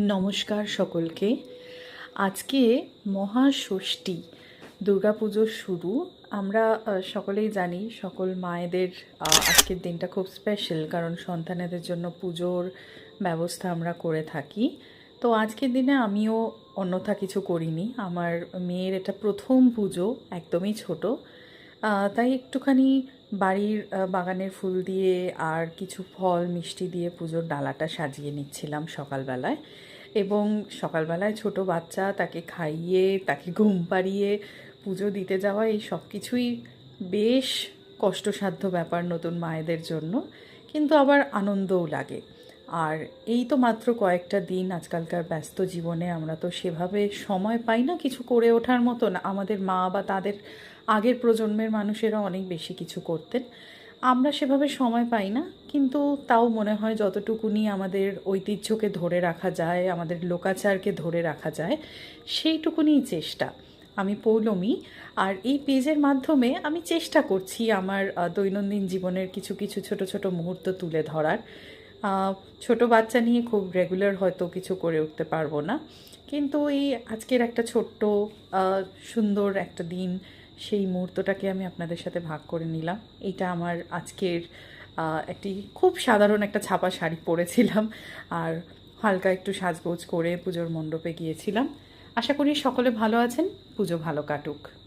নমস্কার সকলকে। আজকে মহাষষ্ঠী দুর্গাপুজোর শুরু। আমরা সকলেই জানি সকল মায়েদের আজকের দিনটা খুব স্পেশাল কারণ সন্তানেদের জন্য পুজোর ব্যবস্থা আমরা করে থাকি। তো আজকের দিনে আমিও অন্যথা কিছু করিনি। আমার মেয়ের এটা প্রথম পুজো, একদমই ছোট। তাই একটুখানি বাড়ির বাগানের ফুল দিয়ে আর কিছু ফল, মিষ্টি দিয়ে পুজোর ডালাটা সাজিয়ে নিচ্ছিলাম সকালবেলায়। এবং সকালবেলায় ছোট বাচ্চা তাকে খাইয়ে, তাকে ঘুম পাড়িয়ে পুজো দিতে যাওয়া, এই সব কিছুই বেশ কষ্টসাধ্য ব্যাপার নতুন মায়েদের জন্য। কিন্তু আবার আনন্দও লাগে। আর এই তো মাত্র কয়েকটা দিন আজকালকার ব্যস্ত জীবনে আমরা তো সেভাবে সময় পাই না কিছু করে ওঠার মতন আমাদের মা বা তাদের আগের প্রজন্মের মানুষেরা অনেক বেশি কিছু করতেন। আমরা সেভাবে সময় পাই না, কিন্তু তাও মনে হয় যতটুকুনি আমাদের ঐতিহ্যকে ধরে রাখা যায়, আমাদের লোকাচারকে ধরে রাখা যায় সেইটুকুনিই চেষ্টা। আমি পৌলমী, আর এই পেজের মাধ্যমে আমি চেষ্টা করছি আমার দৈনন্দিন জীবনের কিছু কিছু ছোট ছোট মুহূর্ত তুলে ধরার। ছোট বাচ্চা নিয়ে খুব রেগুলার হয়তো কিছু করে উঠতে পারব না। কিন্তু এই আজকের একটা ছোট্ট সুন্দর একটা দিন, সেই মুহূর্তটাকে আমি আপনাদের সাথে ভাগ করে নিলাম। এটা আমার আজকের একটি খুব সাধারণ একটা ছাপা শাড়ি পরেছিলাম আর হালকা একটু সাজগোজ করে পুজোর মণ্ডপে গিয়েছিলাম। আশা করি সকলে ভালো আছেন, পুজো ভালো কাটুক।